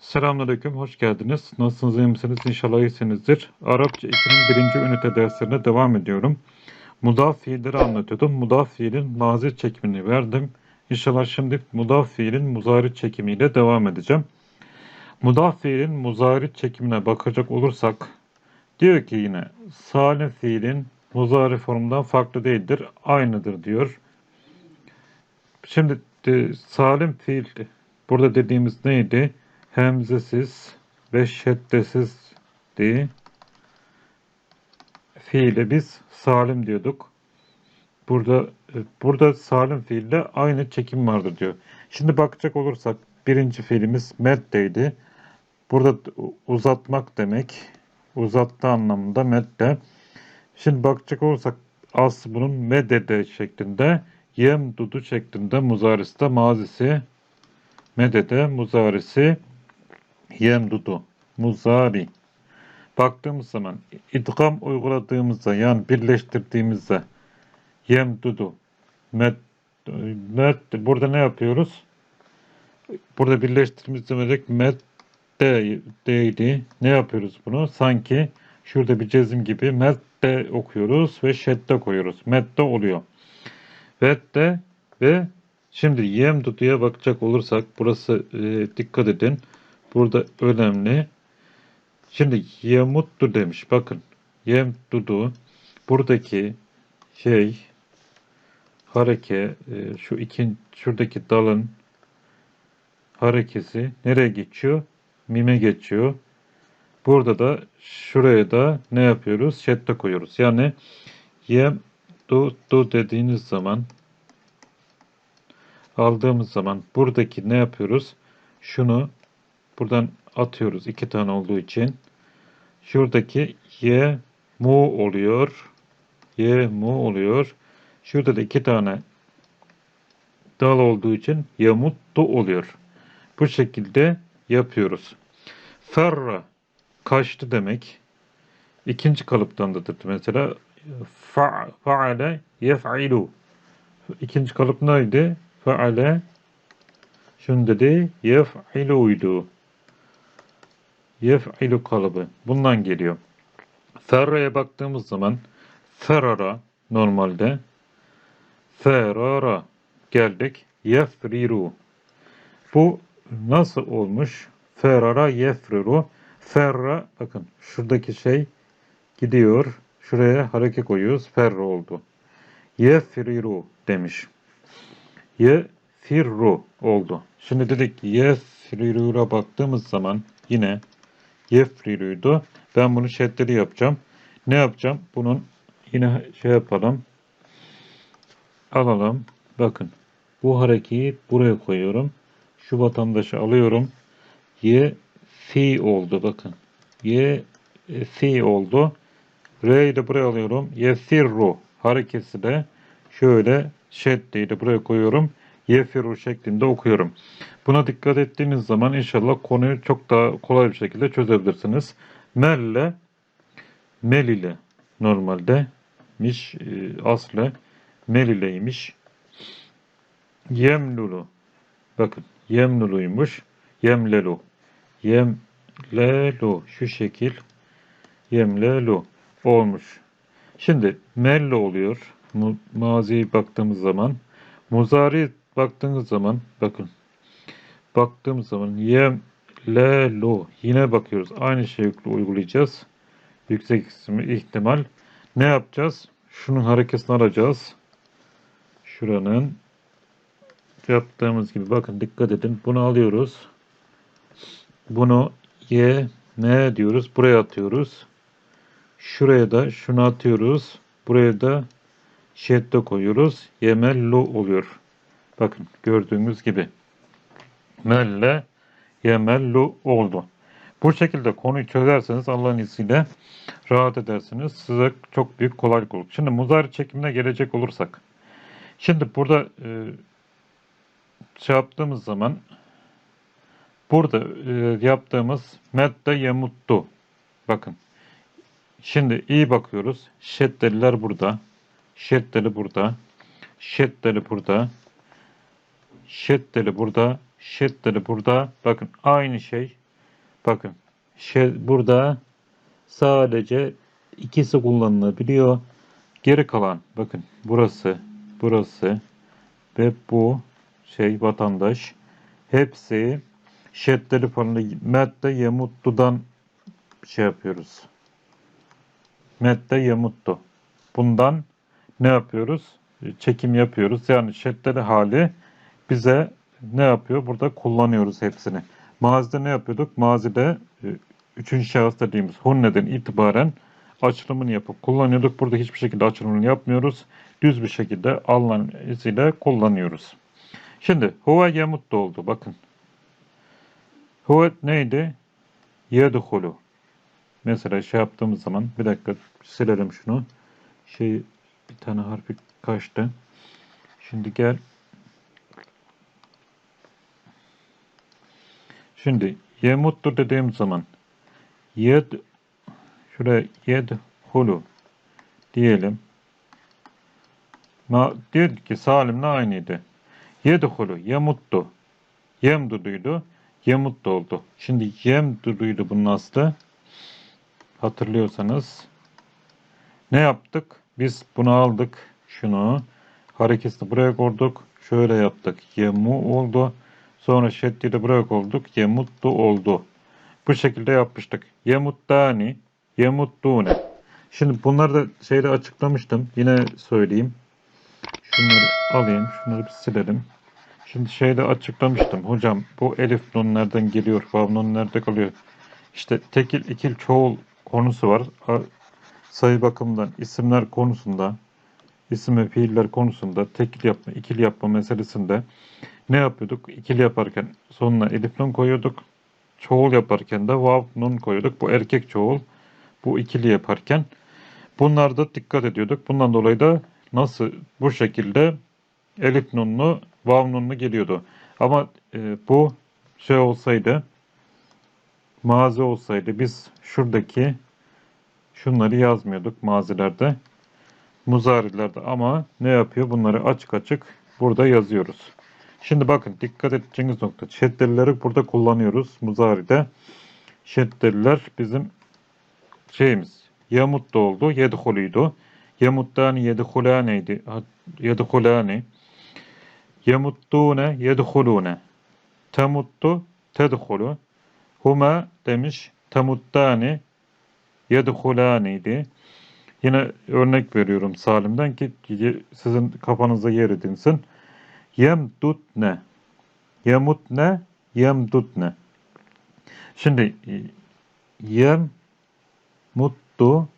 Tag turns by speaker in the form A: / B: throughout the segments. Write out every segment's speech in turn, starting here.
A: Selamünaleyküm, hoş geldiniz. Nasılsınız, iyi misiniz? İnşallah iyisinizdir. Arapça 2'nin birinci ünite derslerine devam ediyorum. Mudaf fiilleri anlatıyordum. Mudaf fiilin mazi çekimini verdim. İnşallah şimdi mudaf fiilin muzari çekimiyle devam edeceğim. Mudaf fiilin muzari çekimine bakacak olursak, diyor ki yine salim fiilin muzari formundan farklı değildir, aynıdır diyor. Şimdi salim fiil burada dediğimiz neydi? Hemzesiz ve şeddesiz diye fiile biz salim diyorduk. Burada e, burada salim fiille aynı çekim vardır diyor. Şimdi bakacak olursak birinci fiilimiz meddeydi. Burada uzatmak demek. Uzattı anlamında medde. Şimdi bakacak olursak aslı bunun medede şeklinde yem dudu şeklinde muzariste mazisi medede muzarisi yemdudu, muzari. Baktığımız zaman idgam uyguladığımızda yani birleştirdiğimizde yemdudu, med, med burada ne yapıyoruz? Burada birleştirdiğimizde demek medde değdi. Ne yapıyoruz bunu? Sanki şurada bir cezim gibi medde okuyoruz ve şedde koyuyoruz. Medde oluyor. Vedde ve şimdi yemduduya bakacak olursak burası e, dikkat edin. Burada önemli. Şimdi yemuttu demiş. Bakın. Yemdudu. Buradaki şey hareke e, şu ikin şuradaki dalın harekesi nereye geçiyor? Mime geçiyor. Burada da şuraya da ne yapıyoruz? Şedde koyuyoruz. Yani yem du du dediğiniz zaman aldığımız zaman buradaki ne yapıyoruz? Şunu Buradan atıyoruz iki tane olduğu için. Şuradaki y mu oluyor. Y mu oluyor. Şurada da iki tane dal olduğu için yamuttu oluyor. Bu şekilde yapıyoruz. Ferra kaçtı demek. İkinci kalıptandadır. Mesela fa faale yef'ilu. İkinci kalıp neydi? Faale şunu dedi yef'iluydu yef'ilu kalıbı. Bundan geliyor. Ferra'ya baktığımız zaman ferara normalde ferara geldik. Yefriru. Bu nasıl olmuş? Ferara yefriru. Ferra bakın şuradaki şey gidiyor. Şuraya hareket koyuyoruz. Ferra oldu. Yefriru demiş. Yefirru oldu. Şimdi dedik yefriru'ya baktığımız zaman yine yefriluydu. Ben bunu şeddeli yapacağım. Ne yapacağım? Bunun yine şey yapalım. Alalım. Bakın. Bu harekeyi buraya koyuyorum. Şu vatandaşı alıyorum. Y fi oldu. Bakın. Y fi oldu. R'yi de buraya alıyorum. Yefirru harekesi de şöyle şeddeyi de buraya koyuyorum. Yefiru şeklinde okuyorum. Buna dikkat ettiğiniz zaman inşallah konuyu çok daha kolay bir şekilde çözebilirsiniz. Melle, mel ile normalde miş, e, asle mel ileymiş. Yemlulu, bakın yemluluymuş. Yemlelu, yemlelu şu şekil yemlelu olmuş. Şimdi melle oluyor. Maziye baktığımız zaman. Muzari baktığınız zaman bakın baktığımız zaman yem le lo yine bakıyoruz. Aynı şeyi uygulayacağız. Yüksek ihtimal. Ne yapacağız? Şunun hareketini alacağız. Şuranın yaptığımız gibi bakın dikkat edin. Bunu alıyoruz. Bunu y ne diyoruz? Buraya atıyoruz. Şuraya da şunu atıyoruz. Buraya da şedde koyuyoruz. Yemellu oluyor. Bakın gördüğünüz gibi melle yemellu oldu. Bu şekilde konuyu çözerseniz Allah'ın izniyle rahat edersiniz. Size çok büyük kolaylık olur. Şimdi muzari çekimine gelecek olursak. Şimdi burada e, şey yaptığımız zaman burada e, yaptığımız medde yemuttu. Bakın. Şimdi iyi bakıyoruz. Şeddeliler burada. Şeddeli burada. Şeddeli burada. Şeddeli burada. Şeddeli burada. Bakın aynı şey Bakın şey, burada sadece ikisi kullanılabiliyor. Geri kalan bakın burası, burası ve bu şey vatandaş hepsi şeddeli falan medde yemuttudan şey yapıyoruz. Medde yemuttu. Bundan ne yapıyoruz? Çekim yapıyoruz. Yani şeddeli hali bize ne yapıyor? Burada kullanıyoruz hepsini. Mazide ne yapıyorduk? Mazide e, üçüncü şahıs dediğimiz hunneden itibaren açılımını yapıp kullanıyorduk. Burada hiçbir şekilde açılımını yapmıyoruz. Düz bir şekilde Allah'ın izniyle kullanıyoruz. Şimdi huve yemut da oldu. Bakın. Huve neydi? Yedhulu. Mesela şey yaptığımız zaman bir dakika silelim şunu. Şey bir tane harfi kaçtı. Şimdi gel. Şimdi yemuttu dediğim zaman yed şuraya yed hulu diyelim. Ma, dedik ki Salim'le aynıydı. Yedhulu, yemuttu. Yemduduydu, yemuttu oldu. Şimdi yemduduydu bunun aslı. Hatırlıyorsanız. Ne yaptık? Biz bunu aldık. Şunu. Hareketini buraya koyduk. Şöyle yaptık. Yemu oldu. Sonra şeddidi buraya koyduk. Yemuttu oldu. Bu şekilde yapmıştık. Yemuttani, yemuttune. Şimdi bunları da şeyde açıklamıştım. Yine söyleyeyim. Şunları alayım. Şunları bir silelim. Şimdi şeyde açıklamıştım. Hocam bu elif nun nereden geliyor? Vav nerede kalıyor? İşte tekil, ikil, çoğul konusu var. Sayı bakımından isimler konusunda isim ve fiiller konusunda tekil yapma, ikil yapma meselesinde ne yapıyorduk? İkili yaparken sonuna elif nun koyuyorduk. Çoğul yaparken de vav nun koyuyorduk. Bu erkek çoğul. Bu ikili yaparken bunlarda dikkat ediyorduk. Bundan dolayı da nasıl bu şekilde elif nunlu, vav nunlu geliyordu. Ama e, bu şey olsaydı, mazi olsaydı biz şuradaki şunları yazmıyorduk mazilerde, muzarilerde ama ne yapıyor? Bunları açık açık burada yazıyoruz. Şimdi bakın dikkat edeceğiniz nokta. Şeddelileri burada kullanıyoruz muzaride. Şeddeliler bizim şeyimiz. Yamut da oldu. Yedhuluydu. Yamuttani yedhulaneydi. Yedhulani. Yemuttune yedhulune. Temuttu tedhulu. Huma demiş. Temuttani yedhulaniydi. Yine örnek veriyorum Salim'den ki sizin kafanıza yer edinsin. Yemdutne. Yemutne. Yemdutne. Şimdi yem muttu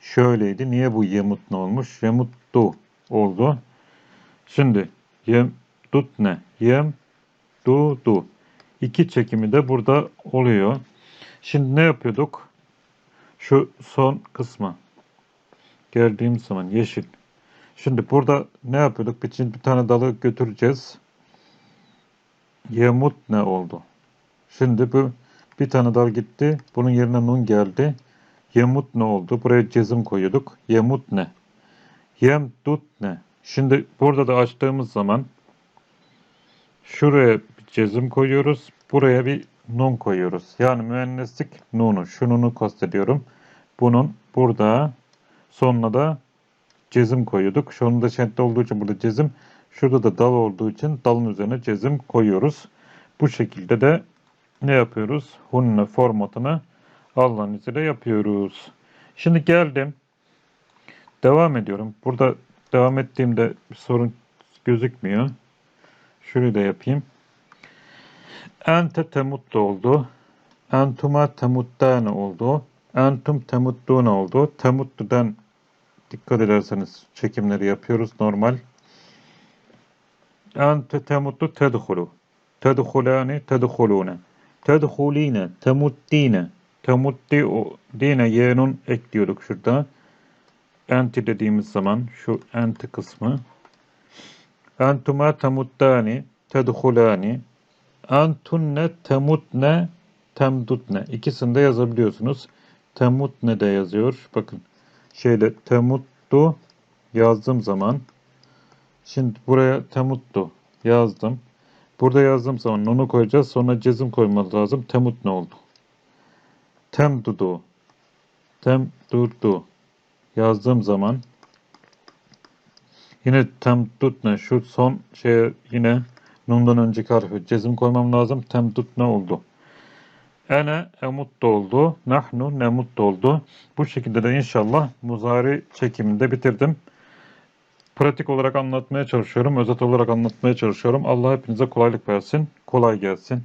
A: şöyleydi. Niye bu yemutne olmuş? Yemuttu oldu. Şimdi yem dutne. Yem du du. İki çekimi de burada oluyor. Şimdi ne yapıyorduk? Şu son kısmı. Geldiğim zaman yeşil. Şimdi burada ne yapıyorduk? Bir, bir tane dalı götüreceğiz. Yemut ne oldu? Şimdi bu bir tane dal gitti. Bunun yerine nun geldi. Yemut ne oldu? Buraya cezim koyuyorduk. Yemut ne? Yemdut ne? Şimdi burada da açtığımız zaman şuraya bir cezim koyuyoruz. Buraya bir nun koyuyoruz. Yani müenneslik nunu. Şununu kastediyorum. Bunun burada sonuna da cezim koyuyorduk. Şunun şedde olduğu için burada cezim. Şurada da dal olduğu için dalın üzerine cezim koyuyoruz. Bu şekilde de ne yapıyoruz? Hunne formatını Allah'ın izniyle yapıyoruz. Şimdi geldim. Devam ediyorum. Burada devam ettiğimde bir sorun gözükmüyor. Şurayı da yapayım. Ente temuttu oldu. Entuma temuttane oldu. Entum temuttune oldu. Temuttu'dan dikkat ederseniz çekimleri yapıyoruz normal. Ente temuttu tedhulu. Tedhulani tedhulune. Tedhuline temuttine. Temutti o dine yenun ekliyorduk şurada. Enti dediğimiz zaman şu enti kısmı. Entuma temuttani tedhulani. Antunne temutne temdutne. İkisini de yazabiliyorsunuz. Temutne de yazıyor. Bakın şeyle temuttu yazdığım zaman şimdi buraya temuttu yazdım. Burada yazdığım zaman nunu koyacağız. Sonra cezim koymamız lazım. Temut ne oldu? Temdudu. Temdudu. Yazdığım zaman yine temdutne şu son şeye yine nundan önceki harfi cezim koymam lazım. Temdutne oldu. Ene emut da oldu. Nahnu nemut da oldu. Bu şekilde de inşallah muzari çekiminde bitirdim. Pratik olarak anlatmaya çalışıyorum. Özet olarak anlatmaya çalışıyorum. Allah hepinize kolaylık versin. Kolay gelsin.